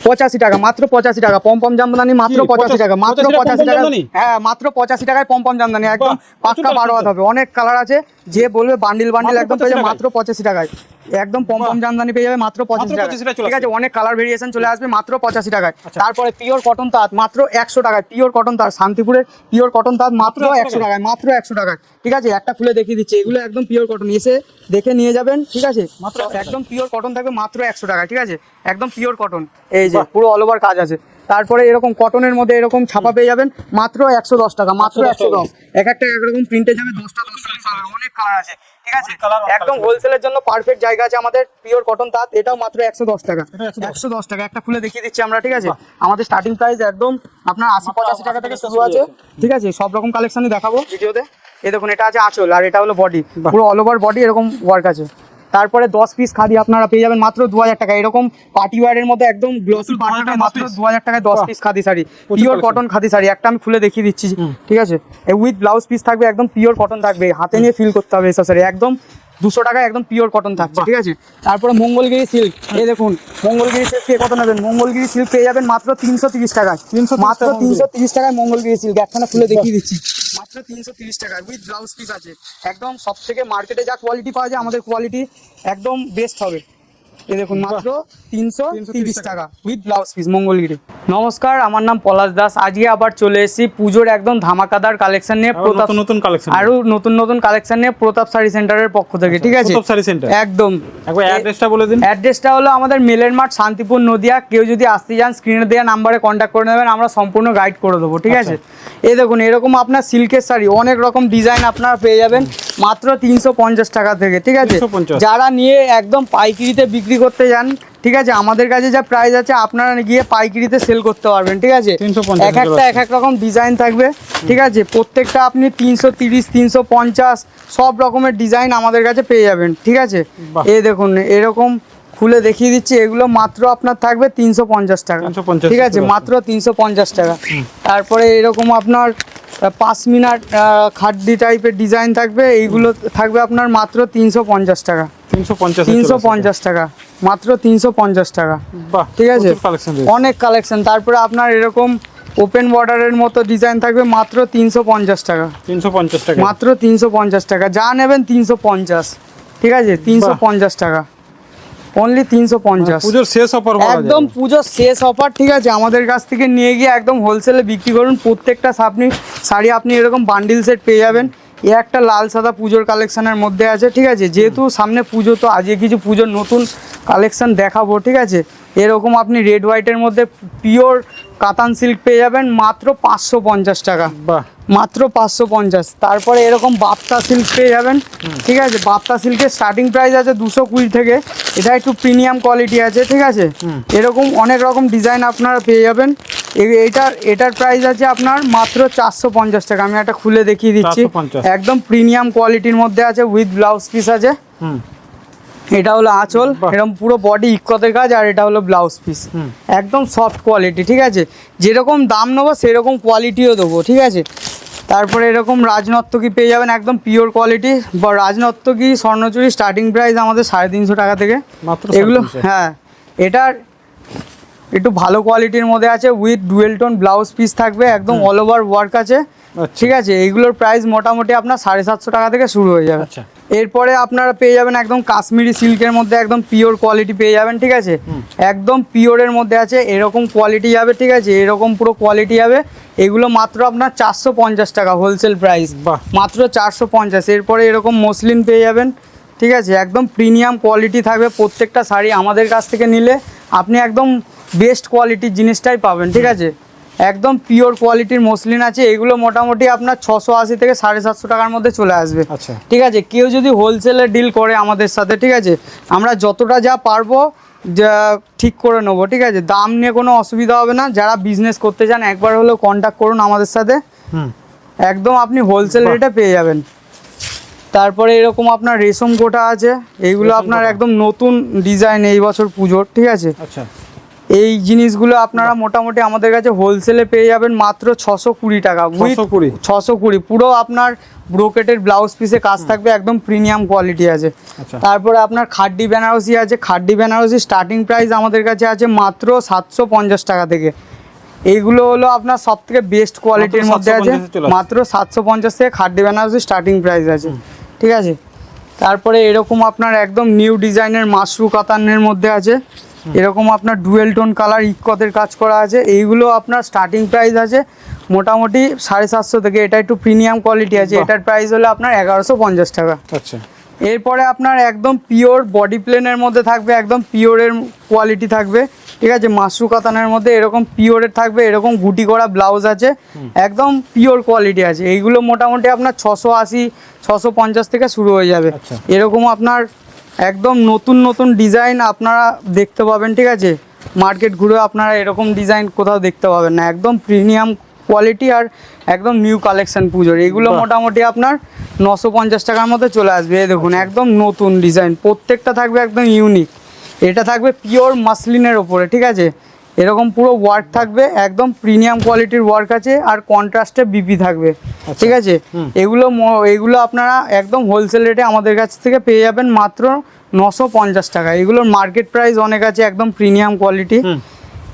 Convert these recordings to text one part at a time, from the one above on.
পঁচাশি টাকা মাত্র পঁচাশি টাকা পম্পম পম জামদানি মাত্র পঁচাশি টাকা মাত্র পঁচাশি টাকা? হ্যাঁ মাত্র পঁচাশি টাকায় পম্পম পম জামদানি একদম পাক্কা বারো হবে অনেক কালার আছে। যে বলবে বান্ডিল বান্ডিল একদম পেয়ে যাবে মাত্র পঁচাশি টাকায়। একদম পম পম জামদানি পেয়ে যাবে মাত্র পঁচাশি টাকা 85 টাকায় চলে ঠিক আছে অনেক কালার ভেরিয়েশন চলে আসবে মাত্র পঁচাশি টাকায়। আচ্ছা। তারপরে পিওর কটন তাঁত মাত্র একশো টাকায়। পিওর কটন তাঁত শান্তিপুরের পিওর কটন তাঁত মাত্র মাত্র 100 একশো টাকায়। মাত্র একশো টাকায়। ঠিক আছে একটা খুলে দেখিয়ে দিচ্ছি এগুলো একদম পিওর কটন এসে দেখে নিয়ে যাবেন ঠিক আছে? মাত্র একদম পিওর কটন থাকবে মাত্র একশো টাকা ঠিক আছে? একদম পিওর কটন এই যে পুরো অল ওভার কাজ আছে। তারপরে এরকম কটনের মধ্যে এরকম ছাপা পেয়ে যাবেন মাত্র একশো দশ টাকা মাত্র একশো দশ এক একটা একরকম প্রিন্টে যাবে দশটা দশটা অনেক কালার আছে ঠিক আছে? একদম হোলসেলের জন্য পারফেক্ট জায়গা আছে আমাদের পিওর কটন তাঁত এটাও মাত্র একশো দশ টাকা। এটা 110 একশো দশ টাকা একটা খুলে দেখিয়ে দিচ্ছি আমরা ঠিক আছে? আমাদের স্টার্টিং প্রাইস একদম আপনার আশি পঁচাশি টাকা থেকে শুরু আছে। ঠিক আছে? সব রকম কালেকশনই দেখাবো ভিডিওতে। এই দেখুন এটা আছে আঁচল আর এটা হলো বডি পুরো অল ওভার বডি এরকম ওয়ার্ক আছে। তারপরে দশ পিস খাদি আপনারা পেয়ে যাবেন মাত্র দু হাজার টাকা। এরকম পার্টি ওয়ারের মধ্যে একদম গ্লোসি মাত্র 2000 টাকায় মাত্র দু হাজার টাকায় দশ piece khadi sari. Pure cotton khadi sari. একটা আমি খুলে দেখিয়ে দিচ্ছি ঠিক আছে? উইথ ব্লাউজ পিস থাকবে একদম পিওর কটন থাকবে। হাতে নিয়ে ফিল করতে হবে এসব শাড়ি। একদম দুশো টাকা একদম পিওর কটন থাকছে ঠিক আছে? তারপরে মঙ্গলগিরি সিল্ক এই দেখুন মঙ্গলগিরি সিল্ক কে কত নেবেন? মঙ্গলগিরি সিল্ক পেয়ে যাবেন মাত্র তিনশো তিরিশ টাকায়। 330 মাত্র তিনশো তিরিশ টাকায় মঙ্গলগিরি সিল্ক একখানা খুলে দেখিয়ে দিচ্ছি। মাত্র তিনশো তিরিশ টাকা উইথ ব্লাউজ পিস আছে। একদম সব থেকে মার্কেটে যা কোয়ালিটি পাওয়া যায়, আমাদের কোয়ালিটি একদম বেস্ট হবে। এই দেখুন মাত্র তিনশো তিরিশ টাকা উইথ ব্লাউজ পিস মঙ্গলগিরি। নমস্কার আমার নাম পলাশ দাস। আজকে আবার চলে এসেছি পুজোর একদম ধামাকাদার কালেকশন নিয়ে প্রতাপ নতুন কালেকশন আরও নতুন নতুন কালেকশন নিয়ে প্রতাপ শাড়ি সেন্টারের পক্ষ থেকে ঠিক আছে? প্রতাপ শাড়ি সেন্টার একদম। একবার অ্যাড্রেসটা বলে দিন। অ্যাড্রেসটা হলো আমাদের মেলের মাঠ শান্তিপুর নদিয়া। কেউ যদি আসতে চান স্ক্রিনে দেওয়া নাম্বারে কন্ট্যাক্ট করে নেবেন আমরা সম্পূর্ণ গাইড করে দেবো ঠিক আছে? এই দেখুন এরকম আপনার সিল্কের শাড়ি অনেক রকম ডিজাইন আপনারা পেয়ে যাবেন মাত্র তিনশো পঞ্চাশ টাকা থেকে ঠিক আছে? যারা নিয়ে একদম পাইকিরিতে বিক্রি করতে যান ঠিক আছে? আমাদের কাছে যা প্রাইস আছে আপনারা গিয়ে পাইকিরিতে সেল করতে পারবেন ঠিক আছে? 350 এক একটা এক এক রকম ডিজাইন থাকবে ঠিক আছে? প্রত্যেকটা আপনি তিনশো তিরিশ তিনশো পঞ্চাশ সব রকমের ডিজাইন আমাদের কাছে পেয়ে যাবেন ঠিক আছে? এ দেখুন এরকম খুলে দেখিয়ে দিচ্ছি এগুলো মাত্র আপনার থাকবে তিনশো পঞ্চাশ টাকা ঠিক আছে? মাত্র তিনশো পঞ্চাশ টাকা। তারপরে এরকম আপনার আহ, পাঁচ মিনার খাড্ডি টাইপের ডিজাইন থাকবে। এইগুলো থাকবে আপনার মাত্র তিনশো পঞ্চাশ টাকা। তিনশো পঞ্চাশ টাকা। মাত্র তিনশো পঞ্চাশ টাকা। বাহ ঠিক আছে? অনেক কালেকশন তারপরে আপনার এরকম ওপেন বর্ডারের মতো ডিজাইন থাকবে মাত্র তিনশো পঞ্চাশ টাকা। তিনশো পঞ্চাশ টাকা। মাত্র তিনশো পঞ্চাশ টাকা। যা নেবেন তিনশো পঞ্চাশ। ঠিক আছে? তিনশো পঞ্চাশ টাকা। অনলি তিনশো পঞ্চাশ। পুজোর শেষ অফার একদম পুজোর শেষ অফার ঠিক আছে? আমাদের কাছ থেকে নিয়ে গিয়ে একদম হোলসেলে বিক্রি করুন। প্রত্যেকটা আপনি শাড়ি আপনি এরকম বান্ডিল সেট পেয়ে যাবেন। এ একটা লাল সাদা পুজোর কালেকশনের মধ্যে আছে ঠিক আছে? যেহেতু সামনে পুজো তো আজকে কিছু পুজোর নতুন কালেকশন দেখাবো ঠিক আছে? এরকম আপনি রেড হোয়াইটের মধ্যে পিওর কাতান সিল্ক পেয়ে যাবেন মাত্র পাঁচশো পঞ্চাশ টাকা। মাত্র পাঁচশো পঞ্চাশ। তারপরে এরকম বাপ্তা সিল্ক পেয়ে যাবেন। ঠিক আছে বাপ্তা সিল্কের স্টার্টিং প্রাইস আছে দুশো কুড়ি থেকে। এটা একটু প্রিমিয়াম কোয়ালিটি আছে ঠিক আছে? এরকম অনেক রকম ডিজাইন আপনারা পেয়ে যাবেন। এটার এটার প্রাইস আছে আপনার মাত্র চারশো পঞ্চাশ টাকা। আমি একটা খুলে দেখিয়ে দিচ্ছি। একদম প্রিমিয়াম কোয়ালিটির মধ্যে আছে উইথ ব্লাউজ পিস আছে। এটা হলো আঁচল। এরকম পুরো বডি ইক্কতের কাজ আর এটা হলো ব্লাউজ পিস একদম সফট কোয়ালিটি ঠিক আছে? যেরকম দাম নেব সেরকম কোয়ালিটিও দেবো ঠিক আছে? তারপরে এরকম রাজনর্তকী পেয়ে যাবেন একদম পিওর কোয়ালিটি বা রাজনর্তকী স্বর্ণচুরি স্টার্টিং প্রাইস আমাদের সাড়ে তিনশো টাকা থেকে। এগুলো হ্যাঁ এটার একটু ভালো কোয়ালিটির মধ্যে আছে with dual tone blouse piece থাকবে একদম অল ওভার ওয়ার্ক আছে। ঠিক আছে এইগুলোর প্রাইস মোটামুটি আপনার সাড়ে সাতশো টাকা থেকে শুরু হয়ে যাবে। আচ্ছা। এরপরে আপনারা পেয়ে যাবেন একদম কাশ্মীরি সিল্কের মধ্যে একদম পিওর কোয়ালিটি পেয়ে যাবেন ঠিক আছে? একদম পিওরের মধ্যে আছে এরকম কোয়ালিটি যাবে ঠিক আছে? এরকম পুরো কোয়ালিটি যাবে। এগুলো মাত্র আপনার চারশো পঞ্চাশ টাকা হোলসেল প্রাইস। মাত্র চারশো পঞ্চাশ। এরপরে এরকম মসলিন পেয়ে যাবেন ঠিক আছে? একদম প্রিমিয়াম কোয়ালিটি থাকবে প্রত্যেকটা শাড়ি আমাদের কাছ থেকে নিলে আপনি একদম বেস্ট কোয়ালিটির জিনিসটাই পাবেন ঠিক আছে? একদম পিওর কোয়ালিটির মসলিন আছে। এগুলো মোটামুটি আপনার ছশো আশি থেকে সাড়ে সাতশো টাকার মধ্যে চলে আসবে। আচ্ছা। ঠিক আছে? কেউ যদি হোলসেলে ডিল করে আমাদের সাথে ঠিক আছে? আমরা যতটা যা পারব ঠিক করে নেব ঠিক আছে? দাম নিয়ে কোনো অসুবিধা হবে না। যারা বিজনেস করতে চান একবার হলেও কন্ট্যাক্ট করুন আমাদের সাথে। হুম। একদম আপনি হোলসেল রেটে পেয়ে যাবেন। তারপরে এরকম আপনার রেশম গোটা আছে। এইগুলো আপনার একদম নতুন ডিজাইন এই বছর পুজোর ঠিক আছে? আচ্ছা। এই জিনিসগুলো আপনারা মোটামুটি আমাদের কাছে হোলসেলে পেয়ে যাবেন মাত্র ছশো কুড়ি টাকা। 620 ছশো কুড়ি। পুরো আপনার ব্রোকেটের ব্লাউজ পিসে কাজ থাকবে একদম প্রিমিয়াম কোয়ালিটি আছে। আচ্ছা। তারপরে আপনার খাড্ডি বেনারসি আছে। খাড্ডি বেনারসি স্টার্টিং প্রাইস আমাদের কাছে আছে মাত্র সাতশো পঞ্চাশ টাকা থেকে। এইগুলো হলো আপনার সব থেকে বেস্ট কোয়ালিটির মধ্যে আছে। 750 চলে আসছে। মাত্র সাতশো পঞ্চাশ থেকে খাড্ডি বেনারসি স্টার্টিং প্রাইস আছে। ঠিক আছে? তারপরে এরকম আপনার একদম নিউ ডিজাইনের মাশরু কাতানের মধ্যে আছে। এরকম আপনার ডুয়েল টোন কালার ইকতের কাজ করা আছে। এইগুলো আপনার স্টার্টিং প্রাইস আছে মোটামুটি সাড়ে সাতশো থেকে। এটা একটু প্রিমিয়াম কোয়ালিটি আছে। এটার প্রাইস হলো আপনার এগারোশো পঞ্চাশ টাকা। আচ্ছা। এরপরে আপনার একদম পিওর বডি প্লেনের মধ্যে থাকবে একদম পিওরের কোয়ালিটি থাকবে। ঠিক আছে? মাশরু কাতানের মধ্যে এরকম পিওরের থাকবে এরকম গুটি করা ব্লাউজ আছে। একদম পিওর কোয়ালিটি আছে। এইগুলো মোটামুটি আপনার ছশো আশি ছশো পঞ্চাশ থেকে শুরু হয়ে যাবে। আচ্ছা। এরকম আপনার একদম নতুন নতুন ডিজাইন আপনারা দেখতে পাবেন ঠিক আছে? মার্কেট ঘুরে আপনারা এরকম ডিজাইন কোথাও দেখতে পাবেন না। একদম প্রিমিয়াম কোয়ালিটি আর একদম নিউ কালেকশন পুজোর। এগুলো মোটামুটি আপনার নশো পঞ্চাশ টাকার মধ্যে চলে আসবে। এই দেখুন একদম নতুন ডিজাইন। প্রত্যেকটা থাকবে একদম ইউনিক এটা থাকবে পিওর মাসলিনের ওপরে ঠিক আছে? এরকম পুরো ওয়ার্ক থাকবে একদম প্রিমিয়াম কোয়ালিটির ওয়ার্ক আছে আর কন্ট্রাস্টে বিপি থাকবে ঠিক আছে? এগুলো এগুলো আপনারা একদম হোলসেল রেটে আমাদের কাছ থেকে পেয়ে যাবেন মাত্র নশো পঞ্চাশ টাকা। এগুলোর মার্কেট প্রাইস অনেক আছে একদম প্রিমিয়াম কোয়ালিটি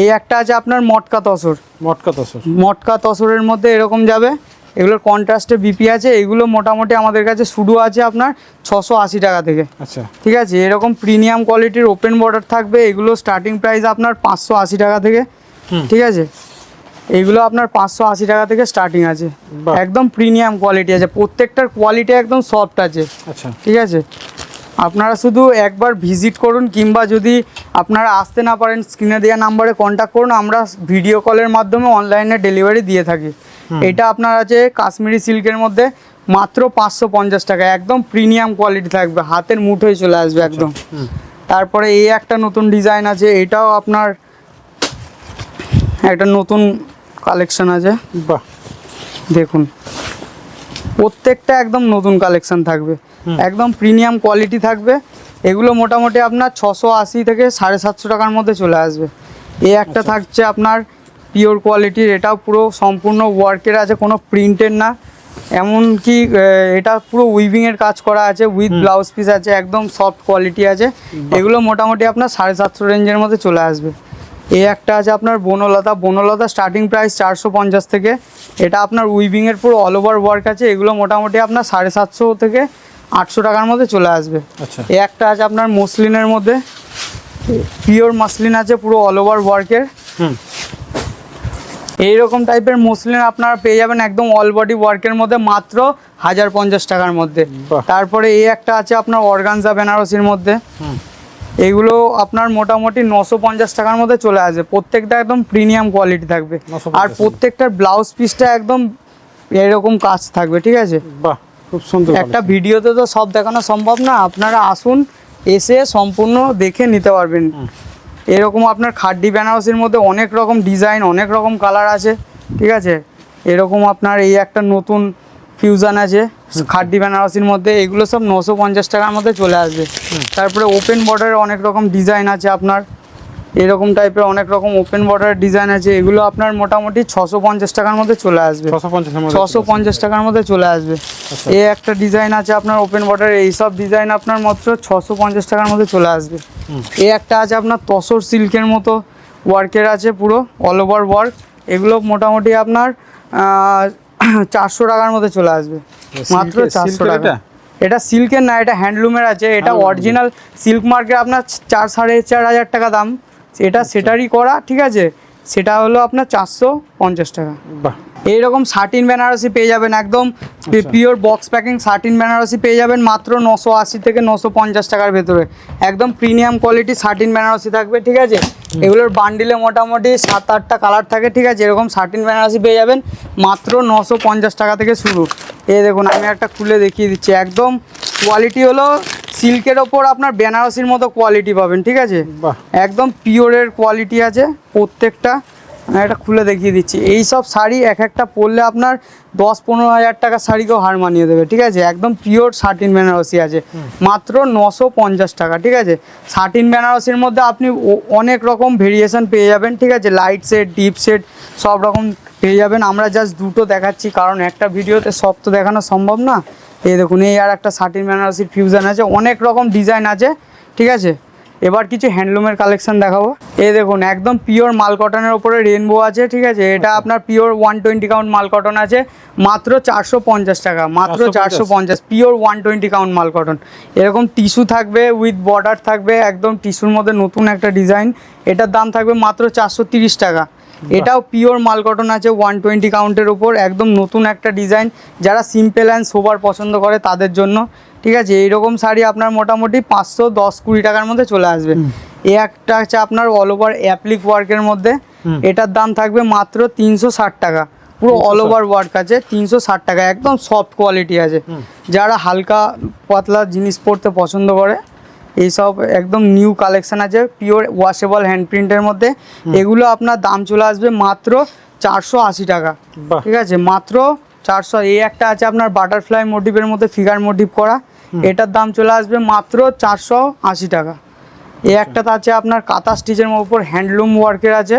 এই একটা আছে আপনার মটকা তসর। মটকা তসর। মটকা তসরের মধ্যে এরকম যাবে। এগুলোর কন্ট্রাস্টে বিপি আছে এগুলো মোটামুটি আমাদের কাছে শুরু আছে আপনার ছশো আশি টাকা থেকে। আচ্ছা। ঠিক আছে? এরকম প্রিমিয়াম কোয়ালিটির ওপেন বর্ডার থাকবে এগুলো স্টার্টিং প্রাইস আপনার পাঁচশো আশি টাকা থেকে। ঠিক আছে? এগুলো আপনার পাঁচশো আশি টাকা থেকে স্টার্টিং আছে। একদম প্রিমিয়াম কোয়ালিটি আছে প্রত্যেকটার কোয়ালিটি একদম সফট আছে। আচ্ছা। ঠিক আছে? আপনারা শুধু একবার ভিজিট করুন কিংবা যদি আপনারা আসতে না পারেন স্ক্রিনে দেওয়া নাম্বারে কন্ট্যাক্ট করুন আমরা ভিডিও কলের মাধ্যমে অনলাইনে ডেলিভারি দিয়ে থাকি। এটা আপনার আছে কাশ্মীরি সিল্কের মধ্যে মাত্র পাঁচশো পঞ্চাশ টাকা একদম প্রিমিয়াম কোয়ালিটি থাকবে হাতের মুঠোয় চলে আসবে একদম। তারপরে এই একটা নতুন ডিজাইন আছে এটাও আপনার একটা নতুন কালেকশন আছে। বাহ। দেখুন প্রত্যেকটা একদম নতুন কালেকশন থাকবে একদম প্রিমিয়াম কোয়ালিটি থাকবে এগুলো মোটামুটি আপনার ছশো আশি থেকে সাড়ে সাতশো টাকার মধ্যে চলে আসবে। এ একটা থাকছে আপনার পিওর কোয়ালিটির এটাও পুরো সম্পূর্ণ ওয়ার্কের আছে কোনো প্রিন্টের না। এমনকি এটা পুরো উইভিংয়ের কাজ করা আছে উইথ ব্লাউজ পিস আছে একদম সফট কোয়ালিটি আছে। এগুলো মোটামুটি আপনার সাড়ে সাতশো রেঞ্জের মধ্যে চলে আসবে। এই একটা আছে আপনার বনলতা। বনলতা স্টার্টিং প্রাইস চারশো পঞ্চাশ থেকে। এটা আপনার উইভিংয়ের পুরো অল ওভার ওয়ার্ক আছে। এগুলো মোটামুটি আপনার সাড়ে সাতশো থেকে আটশো টাকার মধ্যে চলে আসবে। আচ্ছা। এই একটা আছে আপনার মসলিনের মধ্যে। পিওর মাসলিন আছে পুরো অল ওভার ওয়ার্কের হুম। এইরকম টাইপের মসলিন আপনারা পেয়ে যাবেন একদম অল বডি ওয়ার্কের মধ্যে মাত্র হাজার পঞ্চাশ টাকার মধ্যে। তারপরে এই একটা আছে আপনার অর্গানজা বেনারসির মধ্যে। এগুলো আপনার মোটামুটি নশো পঞ্চাশ টাকার মধ্যে চলে আসবে। প্রত্যেকটা একদম প্রিমিয়াম কোয়ালিটি থাকবে। আর প্রত্যেকটার ব্লাউজ পিসটা একদম এরকম কাজ থাকবে ঠিক আছে? বাহ খুব সুন্দর একটা ভিডিওতে তো সব দেখানো সম্ভব না। আপনারা আসুন এসে সম্পূর্ণ দেখে নিতে পারবেন। এরকম আপনার খাড্ডি বেনারসির মধ্যে অনেক রকম ডিজাইন অনেক রকম কালার আছে ঠিক আছে? এরকম আপনার এই একটা নতুন ফিউজান আছে খাড্ডি বেনারসির মধ্যে এগুলো সব নশো পঞ্চাশ টাকার মধ্যে চলে আসবে। তারপরে ওপেন বর্ডারের অনেক রকম ডিজাইন আছে আপনার। এরকম টাইপের অনেক রকম ওপেন বর্ডারের ডিজাইন আছে এগুলো আপনার মোটামুটি ছশো পঞ্চাশ টাকার মধ্যে চলে আসবে। ছশো পঞ্চাশ টাকার মধ্যে চলে আসবে। এই একটা ডিজাইন আছে আপনার ওপেন বর্ডার এইসব ডিজাইন আপনার মাত্র ছশো পঞ্চাশ টাকার মধ্যে চলে আসবে। এই একটা আছে আপনার তসর সিল্কের মতো ওয়ার্কের আছে পুরো অল ওভার ওয়ার্ক এগুলো মোটামুটি আপনার চারশো টাকার মধ্যে চলে আসবে। মাত্র চারশো টাকা। এটা? এটা সিল্কের না এটা হ্যান্ডলুমের আছে। এটা অরিজিনাল সিল্ক মার্কেট আপনার চার সাড়ে চার হাজার টাকা দাম। এটা সেটারই করা ঠিক আছে? সেটা হলো আপনার চারশো পঞ্চাশ টাকা। বাহ। এইরকম শার্টিন বেনারসি পেয়ে যাবেন একদম আচ্ছা। Pure box packing satin Benarasi পেয়ে যাবেন মাত্র নশো আশি থেকে নশো পঞ্চাশ টাকার ভেতরে। একদম প্রিমিয়াম কোয়ালিটি শার্টিন বেনারসি থাকবে ঠিক আছে? এগুলোর বান্ডিলে মোটামুটি সাত আটটা কালার থাকে ঠিক আছে? এরকম শার্টিন বেনারসি পেয়ে যাবেন মাত্র নশো পঞ্চাশ টাকা থেকে শুরু। এ দেখুন আমি একটা খুলে দেখিয়ে দিচ্ছি। একদম কোয়ালিটি হলো সিল্কের ওপর আপনার বেনারসির মতো কোয়ালিটি পাবেন ঠিক আছে? একদম পিওরের কোয়ালিটি আছে প্রত্যেকটা। একটা খুলে দেখিয়ে দিচ্ছি। এই সব শাড়ি এক একটা পরলে আপনার দশ পনেরো হাজার টাকা শাড়িকেও হার মানিয়ে দেবে, ঠিক আছে? একদম পিওর শার্টিন বেনারসি আছে। মাত্র নশো পঞ্চাশ টাকা, ঠিক আছে? শার্টিন বেনারসির মধ্যে আপনি অনেক রকম ভেরিয়েশন পেয়ে যাবেন, ঠিক আছে? লাইট সেট ডিপ সেট সব রকম পেয়ে যাবেন। আমরা জাস্ট দুটো দেখাচ্ছি, কারণ একটা ভিডিওতে সব তো দেখানো সম্ভব না। এই দেখুন, এই আর একটা শার্টিন বেনারসির ফিউশন আছে, অনেক রকম ডিজাইন আছে, ঠিক আছে? এবার কিছু হ্যান্ডলুমের কালেকশন দেখাবো। এই দেখুন একদম পিওর মাল কটনের ওপরে রেনবো আছে ঠিক আছে? এটা আপনার পিওর ওয়ান টোয়েন্টি কাউন্ট মাল কটন আছে মাত্র চারশো পঞ্চাশ টাকা মাত্র চারশো পঞ্চাশ। পিওর ওয়ান টোয়েন্টি কাউন্ট মাল কটন। এরকম টিস্যু থাকবে উইথ বর্ডার থাকবে একদম টিস্যুর মধ্যে নতুন একটা ডিজাইন এটার দাম থাকবে মাত্র চারশো তিরিশ টাকা। এটাও পিওর মাল কটন আছে ওয়ান টোয়েন্টি কাউন্টের উপর একদম নতুন একটা ডিজাইন যারা সিম্পল অ্যান্ড সোবার পছন্দ করে তাদের জন্য ঠিক আছে? এইরকম শাড়ি আপনার মোটামুটি পাঁচশো দশ কুড়ি টাকার মধ্যে চলে আসবে। এই একটা হচ্ছে আপনার অল ওভার অ্যাপ্লিক ওয়ার্কের মধ্যে। এটার দাম থাকবে মাত্র তিনশো ষাট টাকা। পুরো অল ওভার ওয়ার্ক আছে তিনশো ষাট টাকা। একদম সফট কোয়ালিটি আছে। যারা হালকা পাতলা জিনিস পরতে পছন্দ করে এইসব একদম নিউ কালেকশন আছে পিওর ওয়াশেবল হ্যান্ড প্রিন্টের মধ্যে। এগুলো আপনার দাম চলে আসবে মাত্র চারশো আশি টাকা। ঠিক আছে? মাত্র চারশো। এই একটা আছে আপনার বাটারফ্লাই মোটিভের মধ্যে ফিগার মোটিভ করা। এটার দাম চলে আসবে মাত্র চারশো আশি টাকা। এই একটাতে আছে আপনার কাঁথা স্টিচের উপর হ্যান্ডলুম ওয়ার্কের আছে,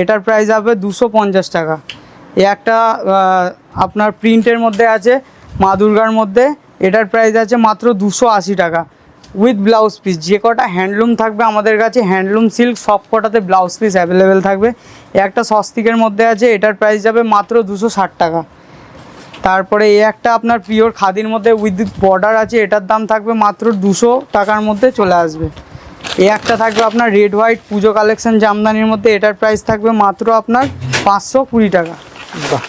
এটার প্রাইস হবে দুশো পঞ্চাশ টাকা। এই একটা আপনার প্রিন্টের মধ্যে আছে, মা দুর্গার মধ্যে, এটার প্রাইস আছে মাত্র দুশো আশি টাকা। উইথ ব্লাউজ পিস, যে কটা হ্যান্ডলুম থাকবে আমাদের কাছে, হ্যান্ডলুম, সিল্ক, সব কটাতে ব্লাউজ পিস অ্যাভেলেবেল থাকবে। একটা সস্তিকের মধ্যে আছে, এটার প্রাইস যাবে মাত্র দুশো ষাট টাকা। তারপরে এই একটা আপনার পিওর খাদির মধ্যে উইথ বর্ডার আছে এটার দাম থাকবে মাত্র দুশো টাকার মধ্যে চলে আসবে। এই একটা থাকবে আপনার রেড হোয়াইট পুজো কালেকশন জামদানির মধ্যে এটার প্রাইস থাকবে মাত্র আপনার পাঁচশো কুড়ি টাকা। বাহ।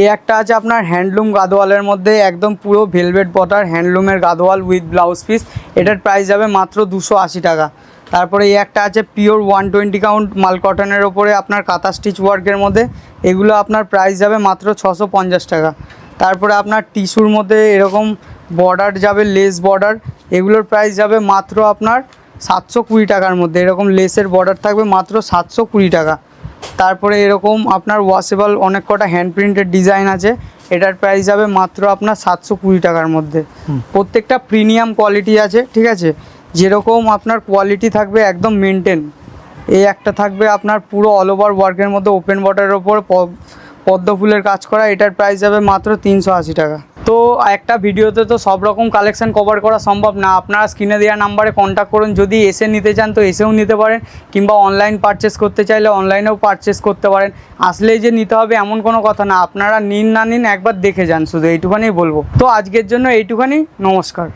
এই একটা আছে আপনার হ্যান্ডলুম গাদোয়ালের মধ্যে একদম পুরো ভেলভেট বটার হ্যান্ডলুমের গাদোয়াল উইথ ব্লাউজ পিস এটার প্রাইস যাবে মাত্র দুশো আশি টাকা। তারপরে এই একটা আছে পিওর ওয়ান টোয়েন্টি কাউন্ট মাল কটনের ওপরে আপনার কাঁথা স্টিচ ওয়ার্কের মধ্যে। এগুলো আপনার প্রাইস যাবে মাত্র ছশো পঞ্চাশ টাকা। তারপরে আপনার টিস্যুর মধ্যে এরকম বর্ডার যাবে লেস বর্ডার এগুলোর প্রাইস যাবে মাত্র আপনার সাতশো কুড়ি টাকার মধ্যে। এরকম লেসের বর্ডার থাকবে মাত্র সাতশো কুড়ি টাকা। তারপরে এরকম আপনার ওয়াশেবল অনেক কটা হ্যান্ড প্রিন্টেড ডিজাইন আছে। এটার প্রাইস যাবে মাত্র আপনার সাতশো কুড়ি টাকার মধ্যে। প্রত্যেকটা প্রিমিয়াম কোয়ালিটি আছে ঠিক আছে? যেরকম আপনার কোয়ালিটি থাকবে একদম মেনটেন এই একটা থাকবে আপনার পুরো অল ওভার ওয়ার্কের মধ্যে ওপেন বটারের ওপর পদ্ম ফুলের কাজ করা, এটার প্রাইস যাবে মাত্র তিনশো আশি টাকা। তো একটা ভিডিওতে তো সব রকম কালেকশন কভার করা সম্ভব না। আপনারা স্ক্রিনে দেওয়া নাম্বারে কন্ট্যাক্ট করুন। যদি এসে নিতে চান তো এসেও নিতে পারেন, কিংবা অনলাইন পারচেস করতে চাইলে অনলাইনেও পারচেস করতে পারেন। আসলেই যে নিতে হবে এমন কোনো কথা না। আপনারা নিন না নিন একবার দেখে যান, শুধু এইটুখানি বলব। তো আজকের জন্য এইটুখানি, নমস্কার।